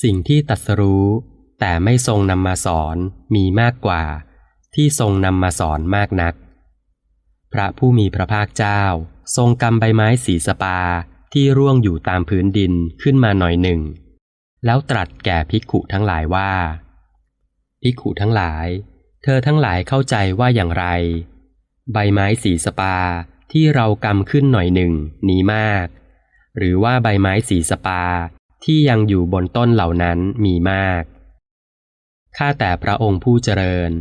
สิ่งที่ตรัสรู้ แต่ไม่ทรงนำมาสอนมีมากกว่า ที่ทรงนำมาสอนมากนัก พระผู้มีพระภาคเจ้า ทรงกำใบไม้สีสปาที่ร่วงอยู่ตามพื้นดินขึ้นมาหน่อยหนึ่ง แล้วตรัสแก่ภิกขุทั้งหลายว่า ภิกขุทั้งหลาย เธอทั้งหลายเข้าใจว่าอย่างไร ใบไม้สีสปาที่เรากำขึ้นหน่อยหนึ่งนี้มาก หรือว่าใบไม้สีสปา ที่ยังอยู่บนต้นเหล่านั้นมีมาก ข้าแต่พระองค์ผู้เจริญ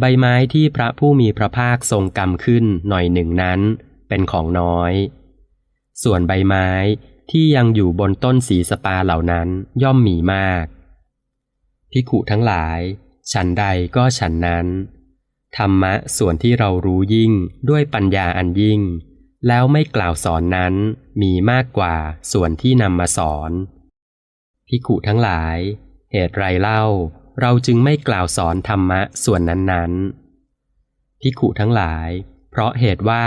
ใบไม้ที่พระผู้มีพระภาคทรงกำขึ้นหน่อยหนึ่งนั้นเป็นของน้อย ส่วนใบไม้ที่ยังอยู่บนต้นสีสปาเหล่านั้นย่อมมีมาก พิขุทั้งหลาย ฉันใดก็ฉันนั้น ธรรมะส่วนที่เรารู้ยิ่งด้วยปัญญาอันยิ่ง แล้วไม่กล่าวสอนนั้นมีมากกว่าส่วนที่นำมาสอน พิขุทั้งหลาย เหตุไรเล่า เราจึงไม่กล่าวสอนธรรมะส่วนนั้นๆพิขุทั้งหลาย เพราะเหตุว่า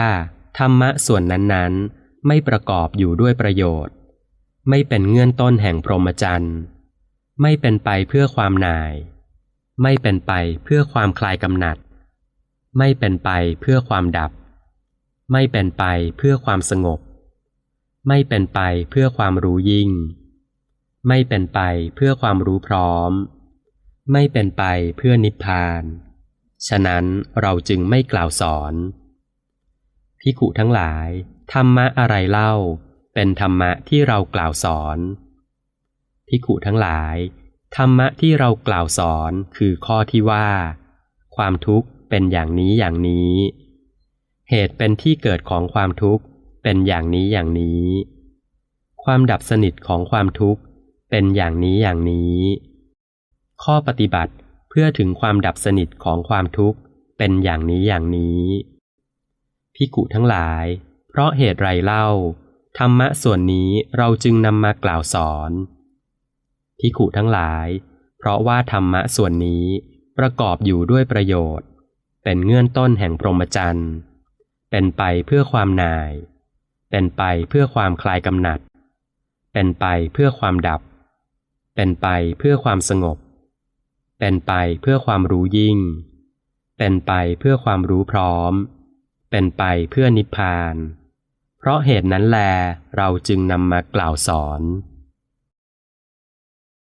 ธรรมะส่วนนั้นๆ ไม่ประกอบอยู่ด้วยประโยชน์ ไม่เป็นเงื่อนต้นแห่งพรหมจรรย์ไม่เป็นไปเพื่อความหน่าย ไม่เป็นไปเพื่อความคลายกำหนัด ไม่เป็นไปเพื่อความดับ ไม่เป็นไปเพื่อความสงบ ไม่เป็นไปเพื่อความรู้ยิ่ง ไม่เป็นไปเพื่อความรู้พร้อม ไม่เป็นไปเพื่อนิพพาน ฉะนั้นเราจึงไม่กล่าวสอนพิขุทั้งหลาย ธรรมะอะไรเล่า เป็นธรรมะที่เรากล่าวสอนพิขุทั้งหลาย ธรรมะที่เรากล่าวสอนคือข้อที่ว่า ความทุกข์เป็นอย่างนี้อย่างนี้ เหตุเป็นที่เกิดของความทุกข์เป็นอย่างนี้อย่างนี้ ความดับสนิทของความทุกข์ เป็นอย่างนี้อย่างนี้ ข้อปฏิบัติเพื่อถึงความดับสนิทของความทุกข์ เป็นอย่างนี้อย่างนี้พิกุทั้งหลาย เพราะเหตุไรเล่า ธรรมะส่วนนี้เราจึงนำมากล่าวสอนพิกุทั้งหลาย เพราะว่าธรรมะส่วนนี้ประกอบอยู่ด้วยประโยชน์ เป็นเงื่อนต้นแห่งพรหมจรรย์ เป็นไปเพื่อความนาย เป็นไปเพื่อความคลายกำหนัด เป็นไปเพื่อความดับ เป็นไปเพื่อความสงบ เป็นไปเพื่อความรู้ยิ่ง เป็นไปเพื่อความรู้พร้อม เป็นไปเพื่อนิพพาน เพราะเหตุนั้นแลเราจึงนำมากล่าวสอน